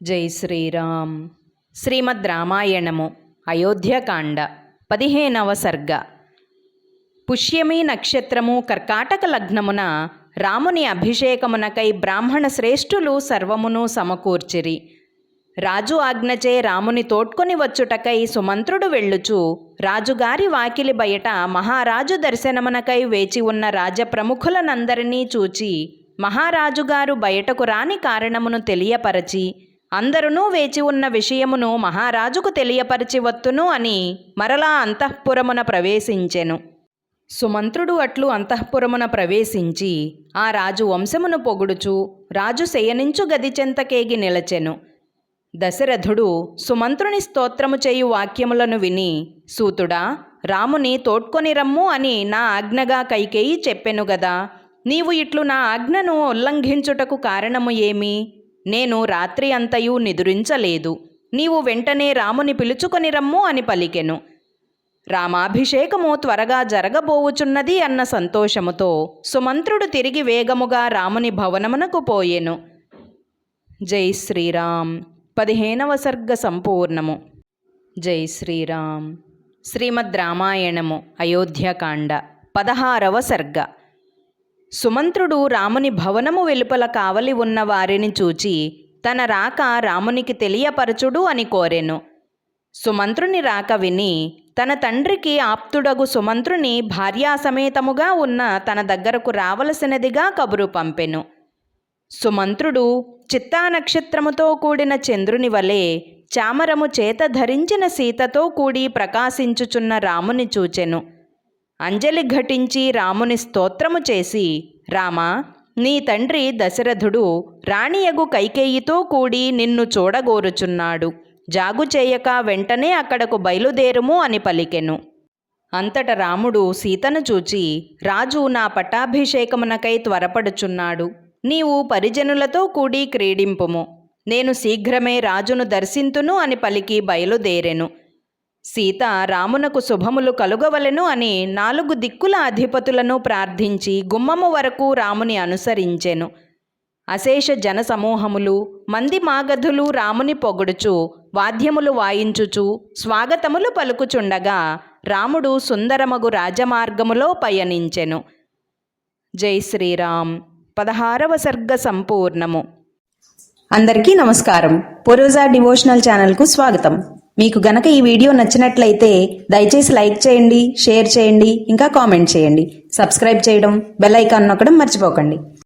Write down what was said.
జై శ్రీరామ్. శ్రీమద్ రామాయణము అయోధ్యకాండ పదిహేనవ సర్గ. పుష్యమి నక్షత్రము కర్కాటక లగ్నమున రాముని అభిషేకమునకై బ్రాహ్మణ శ్రేష్ఠులు సర్వమును సమకూర్చిరి. రాజు ఆజ్ఞచే రాముని తోడ్కొని వచ్చుటకై సుమంత్రుడు వెళ్ళుచు రాజుగారి వాకిలి బయట మహారాజు దర్శనమునకై వేచి ఉన్న రాజప్రముఖులనందరినీ చూచి మహారాజుగారు బయటకు రాని కారణమును తెలియపరచి అందరునూ వేచి ఉన్న విషయమును మహారాజుకు తెలియపరిచి వత్తును అని మరలా అంతఃపురమున ప్రవేశించెను. సుమంత్రుడు అట్లు అంతఃపురమున ప్రవేశించి ఆ రాజు వంశమును పొగుడుచు రాజు శయనించు గదిచెంతకేగి నిలచెను. దశరథుడు సుమంత్రుని స్తోత్రము చేయు వాక్యములను విని సూతుడా రాముని తోడ్కొని రమ్ము అని నా ఆజ్ఞగా కైకేయి చెప్పెను గదా నీవు ఇట్లు నా ఆజ్ఞను ఉల్లంఘించుటకు కారణము ఏమి? నేను రాత్రి అంతయు నిదురించలేదు. నీవు వెంటనే రాముని పిలుచుకొని రమ్ము అని పలికెను. రామాభిషేకము త్వరగా జరగబోవుచున్నది అన్న సంతోషముతో సుమంత్రుడు తిరిగి వేగముగా రాముని భవనమునకు పోయెను. జై శ్రీరామ్. పదిహేనవ సర్గ సంపూర్ణము. జై శ్రీరామ్. శ్రీమద్ రామాయణము అయోధ్యకాండ పదహారవ సర్గ. సుమంత్రుడు రాముని భవనము వెలుపల కావలి ఉన్న వారిని చూచి తన రాక రామునికి తెలియపరచుడు అని కోరెను. సుమంత్రుని రాక విని తన తండ్రికి ఆప్తుడగు సుమంత్రుని భార్యాసమేతముగా ఉన్న తన దగ్గరకు రావలసినదిగా కబురు పంపెను. సుమంత్రుడు చిత్తా నక్షత్రముతో కూడిన చంద్రుని వలె చామరము చేత ధరించిన సీతతో కూడి ప్రకాశించుచున్న రాముని చూచెను. అంజలి ఘటించి రాముని స్తోత్రము చేసి రామా నీ తండ్రి దశరథుడు రాణియగు కైకేయితో కూడి నిన్ను చూడగోరుచున్నాడు. జాగు చేయక వెంటనే అక్కడకు బయలుదేరుము అని పలికెను. అంతట రాముడు సీతను చూచి రాజు నా పట్టాభిషేకమునకై త్వరపడుచున్నాడు. నీవు పరిజనులతో కూడి క్రీడింపుము. నేను శీఘ్రమే రాజును దర్శింతును అని పలికి బయలుదేరెను. సీత రామునకు శుభములు కలుగవలెను అని నాలుగు దిక్కుల అధిపతులను ప్రార్థించి గుమ్మము వరకు రాముని అనుసరించెను. అశేష జనసమూహములు మంది మాగధులు రాముని పొగుడుచు వాద్యములు వాయించుచు స్వాగతములు పలుకుచుండగా రాముడు సుందరమగు రాజమార్గములో పయనించెను. జై శ్రీరామ్. పదహారవ సర్గ సంపూర్ణము. అందరికీ నమస్కారం. పొరోజా డివోషనల్ ఛానల్కు స్వాగతం. మీకు గనక ఈ వీడియో నచ్చినట్లయితే దయచేసి లైక్ చేయండి షేర్ చేయండి ఇంకా కామెంట్ చేయండి. సబ్స్క్రైబ్ చేయడం బెల్ ఐకాన్ నొక్కడం మర్చిపోకండి.